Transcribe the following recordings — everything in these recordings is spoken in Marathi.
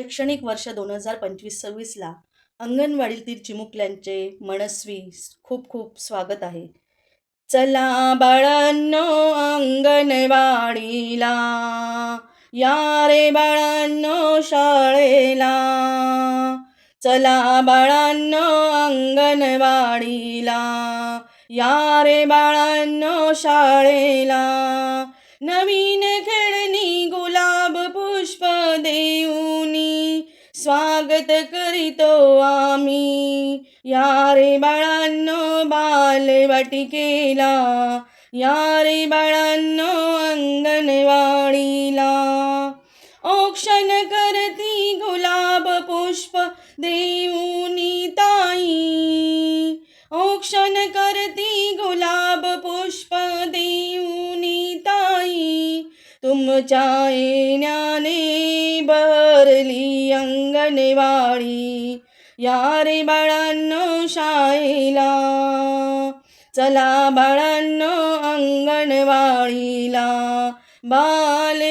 शैक्षणिक वर्ष दोन हजार पंचवीस सव्वीसला अंगणवाडीतील चिमुकल्यांचे मनस्वी खूप खूप स्वागत आहे. चला बाळांनो अंगणवाडीला. या रे बाळांनो शाळेला. चला बाळांनो अंगणवाडीला. या रे बाळांनो शाळेला. नवीन खेळणी गुलाब पुष्प देऊ. स्वागत करीतो आम्ही. या रे बाळांनो बालवाटिकेला. या रे बाळांनो अंगणवाडीला. औक्षण करती गुलाब पुष्प देऊनी ताई. औक्षण करती गुलाब पुष्प देऊनी ताई. तुमच्या येण्याने भरली अंगणवाडी या रे बाळांनो शाळेला चला बाळांनो अंगणवाडीला बालवाटिकेला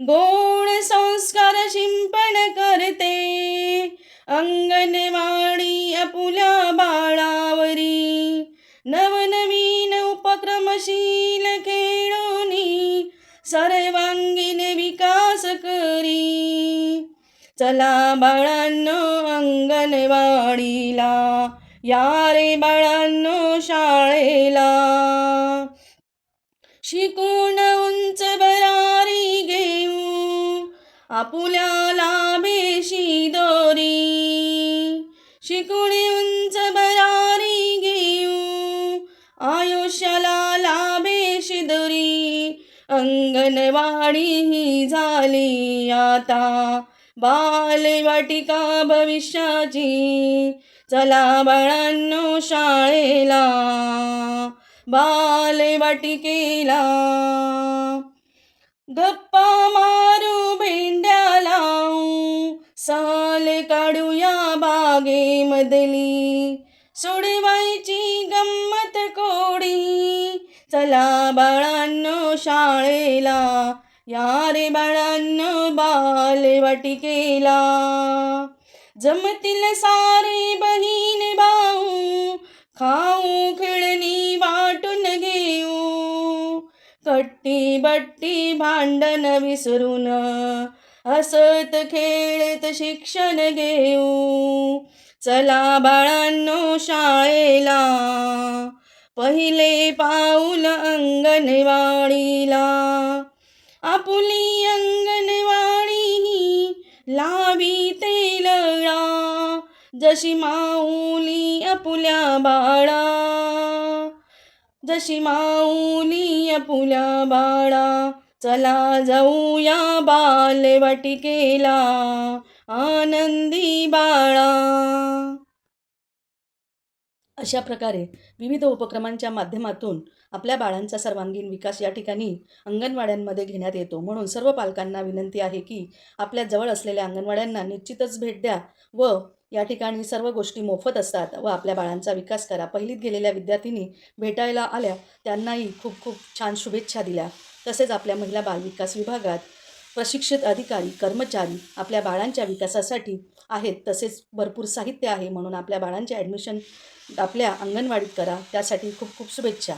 गोड संस्कार शिंपण करते अंगणवाडी अपुल्या बाळावरी. नवनवीन उपक्रमशील खेळोनी सर्वांगीण चला बाळांनो अंगणवाडीला. या रे बाळांनो शाळेला. शिकून उंच बरारी घेऊ. आपुल्याला बेशी दोरी. शिकून उंच बरारी घेऊ. आयुष्याला लाभेशी दोरी. अंगणवाडी ही झाली आता. बालवाटिका भविष्याची चला बाळांनो शाळेला बालवाटिकेला. गप्पा मारू भेंड्या लावू साल काढूया बागेमधली. सोडवायची गंमत कोडी चला बाळांनो शाळेला या रे बाळांनो बालवाटिकेला. जमतील सारे बहीण भाऊ खाऊ खेळणी वाटून घेऊ. कट्टी बट्टी भांडण विसरून हसत खेळत शिक्षण घेऊ. चला बाळांनो शाळेला पहिले पाऊल अंगणवाडीला. आपुली अंगणवाडी लावी लावी तेलळा. जशी माऊली आपुल्या बाळा. जशी माऊली आपुल्या बाळा. चला जाऊया बालवाटिकेला. आनंदी बाळा. अशा प्रकारे विविध उपक्रमांच्या माध्यमातून आपल्या बाळांचा सर्वांगीण विकास या ठिकाणी अंगणवाड्यांमध्ये घेण्यात येतो. म्हणून सर्व पालकांना विनंती आहे की आपल्या जवळ असलेल्या अंगणवाड्यांना निश्चितच भेट द्या व या ठिकाणी सर्व गोष्टी मोफत असतात व आपल्या बाळांचा विकास करा. पहिलीत गेलेल्या विद्यार्थिनी भेटायला आल्या. त्यांनाही खूप खूप छान शुभेच्छा दिल्या. तसेच आपल्या महिला बालविकास विभागात प्रशिक्षित अधिकारी कर्मचारी आपल्या बाळांच्या विकासासाठी आहेत. तसेच भरपूर साहित्य आहे म्हणून आपल्या बाळांचे ॲडमिशन आपल्या अंगणवाडीत करा. त्यासाठी खूप खूप शुभेच्छा.